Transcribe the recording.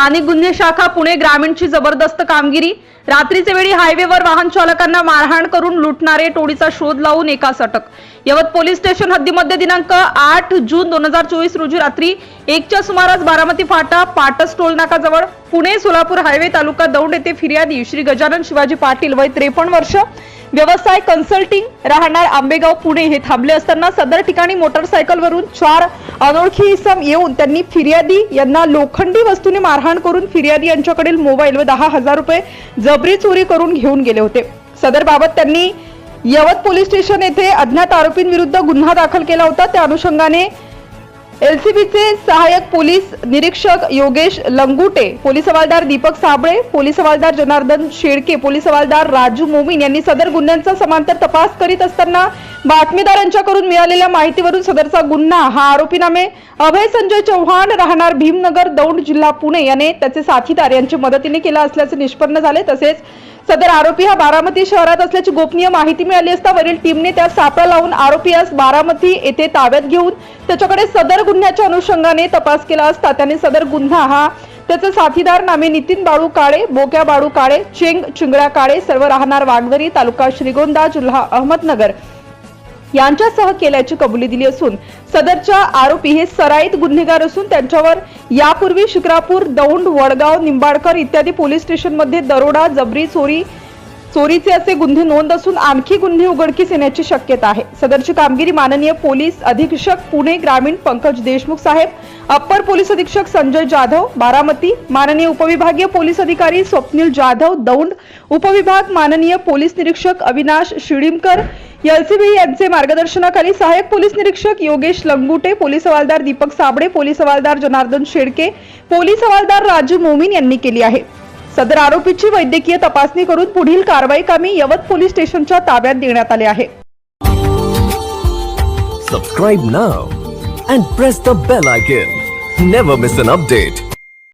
स्थानिक गुन्हे शाखा पुणे ग्रामीणची जबरदस्त कामगिरी. रात्रीचे वेळी हायवेवर वाहन चालकांना मारहाण करून लुटणारे टोळीचा शोध लावून एकास अटक यवत पोलीस स्टेशन हद्दीमध्ये दिनांक आठ जून दोन हजार चोवीस रोजी रात्री एकच्या सुमारास बारामती फाटा पाटस टोल नाकाजवळ पुणे सोलापूर हायवे तालुका दौंड येथे फिर्यादी. श्री गजानन शिवाजी पाटील वय त्रेपन्न वर्ष व्यवसाय कन्सल्टिंग राहणार आंबेगाव पुणे. हे थांबले असताना सदर ठिकाणी मोटरसायकलवरून चार अनोळखी इसम येऊन त्यांनी फिर्यादी यांना लोखंडी वस्तूने मारहाण करून फिर्यादी यांच्याकडील मोबाईल व दहा हजार रुपये जबरी चोरी करून घेऊन गेले होते. सदर बाबत त्यांनी यवत पोलीस स्टेशन येथे अज्ञात आरोपींविरुद्ध गुन्हा दाखल केला होता. त्या अनुषंगाने एलसीबीचे सहाय्यक पोलीस निरीक्षक योगेश लंगुटे पोलीस हवालदार दीपक साबळे पोलीस हवालदार जनार्दन शेळके पोलीस हवालदार राजू मोमीन यांनी सदर गुन्ह्यांचा समांतर तपास करीत असताना बातमीदारांच्याकडून मिळालेल्या माहितीवरून सदरचा गुन्हा हा आरोपीनामे अभय संजय चव्हाण राहणार भीमनगर दौंड जिल्हा पुणे. याने त्याचे साथीदार यांच्या मदतीने केला असल्याचे निष्पन्न झाले. तसेच सदर आरोपी हा बारामती शहरात असल्याची गोपनीय माहिती मिळाली असता वरील टीमने त्यास सापळा लावून आरोपी आरोपीयास बारामती येथे ताब्यात घेऊन त्याच्याकडे सदर गुन्ह्याच्या अनुषंगाने तपास केला असता त्याने सदर गुन्हा हा त्याचे साथीदार नामे नितीन बाळू काळे बोक्या बाळू काळे चेंग चिंगळ्या काळे सर्व राहणार वाघदरी तालुका श्रीगोंदा जिल्हा अहमदनगर. यांच्यासह केल्याची कबुली दिली असून सदरच्या आरोपी हे सराईत गुन्हेगार असून त्यांच्यावर यापूर्वी शिक्रापूर दौंड वडगाव निंबाडकर इत्यादी पोलीस स्टेशनमध्ये दरोडा जबरी चोरी चोरीचे असे गुन्हे नोंद असून आणखी गुन्हे उघडकीस येण्याची शक्यता आहे. सदरची कामगिरी माननीय पोलीस अधीक्षक पुणे ग्रामीण पंकज देशमुख साहेब अप्पर पोलीस अधीक्षक संजय जाधव बारामती माननीय उपविभागीय पोलीस अधिकारी स्वप्नील जाधव दौंड उपविभाग माननीय पोलीस निरीक्षक अविनाश शिडीमकर एलसीबी यांचे मार्गदर्शनाखाली सहाय्यक पोलीस निरीक्षक योगेश लंगुटे पोलीस हवालदार दीपक साबळे पोलीस हवालदार जनार्दन शेडके पोलीस हवालदार राजू मोमीन यांनी केली आहे. सदर आरोपीची वैद्यकीय तपासणी करून पुढील कारवाई कामी यवत पोलीस स्टेशनच्या ताब्यात देण्यात आले आहे. Subscribe now and press the bell icon never miss an update